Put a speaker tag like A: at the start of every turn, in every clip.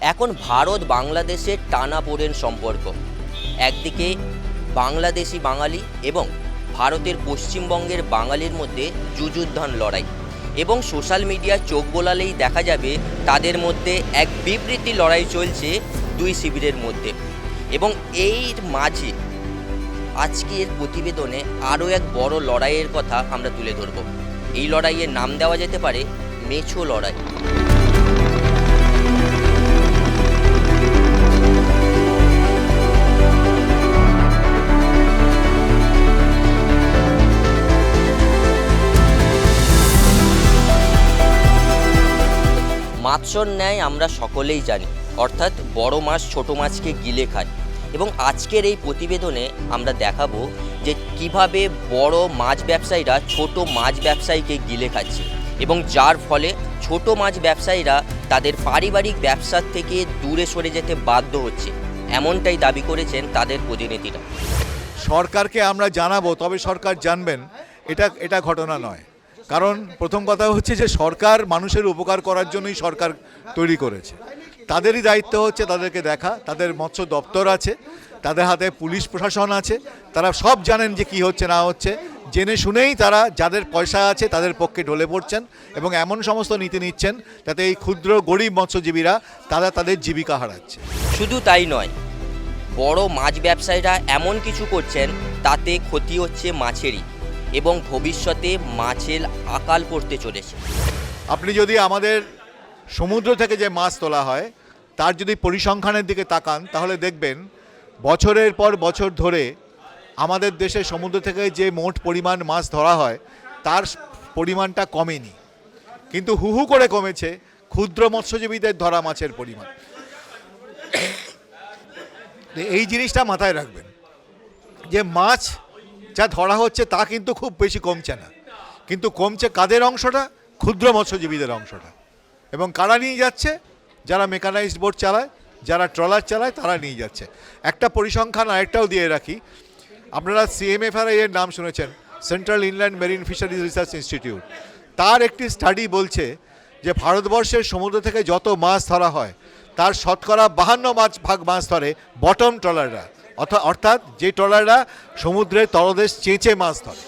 A: এখন ভারত বাংলাদেশের টানাপোড়েন সম্পর্ক। একদিকে বাংলাদেশি বাঙালি এবং ভারতের পশ্চিমবঙ্গের বাঙালির মধ্যে যুযুদ্ধান লড়াই এবং সোশ্যাল মিডিয়ায় চোখ বোলালেই দেখা যাবে তাদের মধ্যে এক বিবৃতি লড়াই চলছে দুই শিবিরের মধ্যে এবং এর মাঝে আজকের প্রতিবেদনে আরও এক বড় লড়াইয়ের কথা আমরা তুলে ধরব। এই লড়াইয়ের নাম দেওয়া যেতে পারে মেছো লড়াই। মাছর ন্যায় আমরা সকলেই জানি, অর্থাৎ বড় মাছ ছোট মাছকে গিলে খায়। এবং আজকের এই প্রতিবেদনে আমরা দেখাবো যে কীভাবে বড় মাছ ব্যবসায়ীরা ছোট মাছ ব্যবসায়ীকে গিলে খাচ্ছে এবং যার ফলে ছোট মাছ ব্যবসায়ীরা তাদের পারিবারিক ব্যবসার থেকে দূরে সরে যেতে বাধ্য হচ্ছে, এমনটাই দাবি করেছেন তাদের প্রতিনিধিরা।
B: সরকারকে আমরা জানাব, তবে সরকার জানবেন, এটা এটা ঘটনা নয়। কারণ প্রথম কথা হচ্ছে যে সরকার মানুষের উপকার করার জন্যই সরকার তৈরি করেছে। তাদেরই দায়িত্ব হচ্ছে তাদেরকে দেখা, তাদের মৎস্য দপ্তর আছে, তাদের হাতে পুলিশ প্রশাসন আছে, তারা সব জানেন যে কি হচ্ছে, না হচ্ছে। জেনে শুনেই তারা যাদের পয়সা আছে তাদের পক্ষে ঢলে পড়ছেন এবং এমন সমস্ত নীতি নিচ্ছেন যাতে এই ক্ষুদ্র গরিব মৎস্যজীবীরা তারা তাদের জীবিকা হারাচ্ছে।
A: শুধু তাই নয়, বড় মাছ ব্যবসায়ীরা এমন কিছু করছেন তাতে ক্ষতি হচ্ছে মাছেরই। এবং ভবিষ্যতে মাছের আকাল পড়তে চলেছে।
B: আপনি যদি আমাদের সমুদ্র থেকে যে মাছ তোলা হয়, তার যদি পরিসংখ্যানের দিকে তাকান, তাহলে দেখবেন বছরের পর বছর ধরে আমাদের দেশে সমুদ্র থেকে যে মোট পরিমাণ মাছ ধরা হয়, তার পরিমাণটা কমেনি। কিন্তু হু হু করে কমেছে ক্ষুদ্র মৎস্যজীবীদের ধরা মাছের পরিমাণ। এই জিনিসটা মাথায় রাখবেন যে মাছ যা ধরা হচ্ছে তা কিন্তু খুব বেশি কমছে না। কিন্তু কমছে কাদের অংশটা? ক্ষুদ্র মৎস্যজীবীদের অংশটা। এবং কারা নিয়ে যাচ্ছে? যারা মেকানাইজড বোট চালায়, যারা ট্রলার চালায়, তারা নিয়ে যাচ্ছে। একটা পরিসংখ্যান আরেকটাও দিয়ে রাখি। আপনারা সিএমএফআরআই এর নাম শুনেছেন central inland marine fisheries research institute তার একটি স্টাডি বলছে যে ভারতবর্ষের সমুদ্র থেকে যত মাছ ধরা হয়, তার শতকরা বাহান্ন মাছ ভাগ মাছ ধরে বটম ট্রলাররা অর্থাৎ অর্থাৎ যে ট্রলাররা সমুদ্রের তলদেশ চেঁচে মাছ ধরে।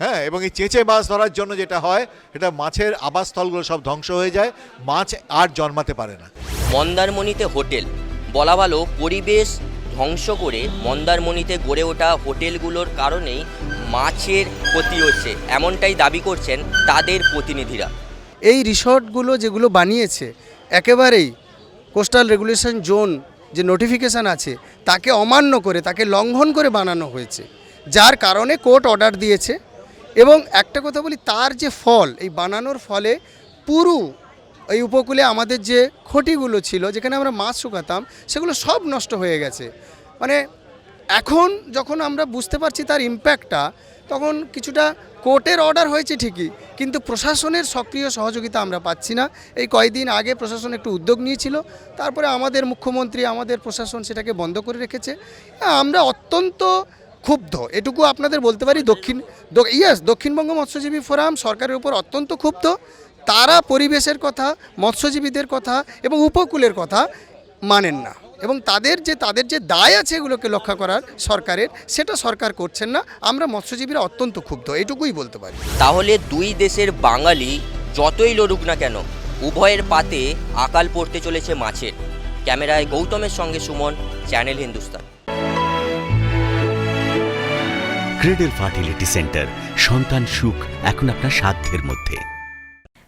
B: হ্যাঁ এবং এই চেঁচে মাছ ধরার জন্য যেটা হয় এটা মাছের আবাসস্থলগুলো সব ধ্বংস হয়ে যায় মাছ আর জন্মাতে পারে না।
A: মন্দারমণিতে হোটেল। বলা ভালো পরিবেশ ধ্বংস করে মন্দারমণিতে গড়ে ওঠা হোটেলগুলোর কারণেই মাছের ক্ষতি হচ্ছে। এমনটাই দাবি করছেন তাদের প্রতিনিধিরা।
C: এই রিসর্টগুলো যেগুলো বানিয়েছে একেবারেই কোস্টাল রেগুলেশন জোন যে নোটিফিকেশান আছে, তাকে অমান্য করে, তাকে লঙ্ঘন করে বানানো হয়েছে, যার কারণে কোর্ট অর্ডার দিয়েছে। এবং একটা কথা বলি, তার যে ফল, এই বানানোর ফলে পুরো এই উপকূলে আমাদের যে খটিগুলো ছিল, যেখানে আমরা মাছ শুকাতাম, সেগুলো সব নষ্ট হয়ে গেছে। মানে এখন যখন আমরা বুঝতে পারছি তার ইম্প্যাক্টটা তখন কিছুটা কোর্টের অর্ডার হয়েছে ঠিকই কিন্তু প্রশাসনের সক্রিয় সহযোগিতা আমরা পাচ্ছি না। এই কয়েকদিন আগে প্রশাসন একটু উদ্যোগ নিয়েছিল তারপরে আমাদের মুখ্যমন্ত্রী আমাদের প্রশাসন সেটাকে বন্ধ করে রেখেছে। হ্যাঁ, আমরা অত্যন্ত ক্ষুব্ধ এটুকু আপনাদের বলতে পারি দক্ষিণ ইয়েস দক্ষিণবঙ্গ মৎস্যজীবী ফোরাম সরকারের উপর অত্যন্ত ক্ষুব্ধ। তারা পরিবেশের কথা মৎস্যজীবীদের কথা এবং উপকূলের কথা মানেন না। এবং তাদের যে তাদের যে দায় আছে এগুলোকে লক্ষ্য করার সরকারের সেটা সরকার করছেন না। আমরা মৎস্যজীবীরা অত্যন্ত ক্ষুব্ধ এটুকুই বলতে পারি।
A: তাহলে দুই দেশের বাঙালি যতই লড়ুক না কেন উভয়ের পাতে আকাল পড়তে চলেছে মাছের। ক্যামেরায় গৌতমের সঙ্গে Suman channel Hindustan.
D: Cradle fertility centre সন্তান সুখ এখন আপনার সাধ্যের মধ্যে।